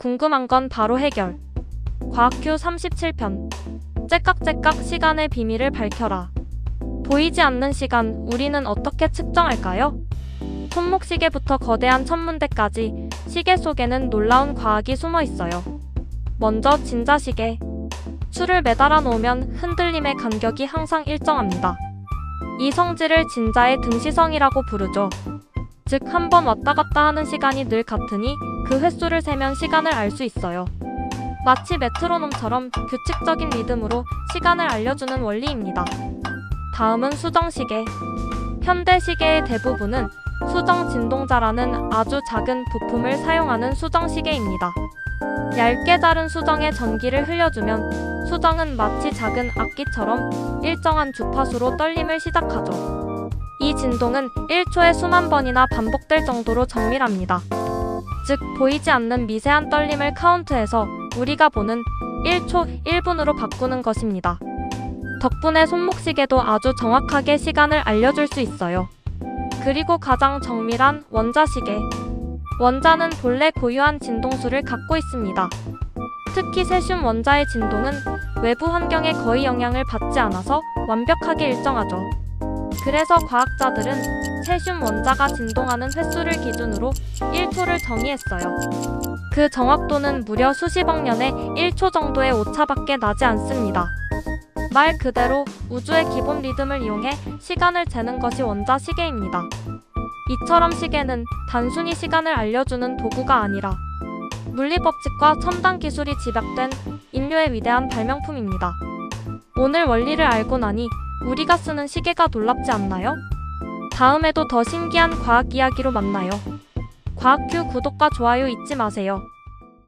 궁금한 건 바로 해결. 과학큐 37편. 째깍째깍 시간의 비밀을 밝혀라. 보이지 않는 시간, 우리는 어떻게 측정할까요? 손목 시계부터 거대한 천문대까지 시계 속에는 놀라운 과학이 숨어 있어요. 먼저 진자 시계. 추를 매달아 놓으면 흔들림의 간격이 항상 일정합니다. 이 성질을 진자의 등시성이라고 부르죠. 즉, 한 번 왔다 갔다 하는 시간이 늘 같으니 그 횟수를 세면 시간을 알 수 있어요. 마치 메트로놈처럼 규칙적인 리듬으로 시간을 알려주는 원리입니다. 다음은 수정시계. 현대 시계의 대부분은 수정 진동자라는 아주 작은 부품을 사용하는 수정시계입니다. 얇게 자른 수정에 전기를 흘려주면 수정은 마치 작은 악기처럼 일정한 주파수로 떨림을 시작하죠. 이 진동은 1초에 수만 번이나 반복될 정도로 정밀합니다. 즉, 보이지 않는 미세한 떨림을 카운트해서 우리가 보는 1초 1분으로 바꾸는 것입니다. 덕분에 손목시계도 아주 정확하게 시간을 알려줄 수 있어요. 그리고 가장 정밀한 원자시계. 원자는 본래 고유한 진동수를 갖고 있습니다. 특히 세슘 원자의 진동은 외부 환경에 거의 영향을 받지 않아서 완벽하게 일정하죠. 그래서 과학자들은 세슘 원자가 진동하는 횟수를 기준으로 1초를 정의했어요. 그 정확도는 무려 수십억 년에 1초 정도의 오차밖에 나지 않습니다. 말 그대로 우주의 기본 리듬을 이용해 시간을 재는 것이 원자 시계입니다. 이처럼 시계는 단순히 시간을 알려주는 도구가 아니라 물리 법칙과 첨단 기술이 집약된 인류의 위대한 발명품입니다. 오늘 원리를 알고 나니 우리가 쓰는 시계가 놀랍지 않나요? 다음에도 더 신기한 과학 이야기로 만나요. 과학큐 구독과 좋아요 잊지 마세요.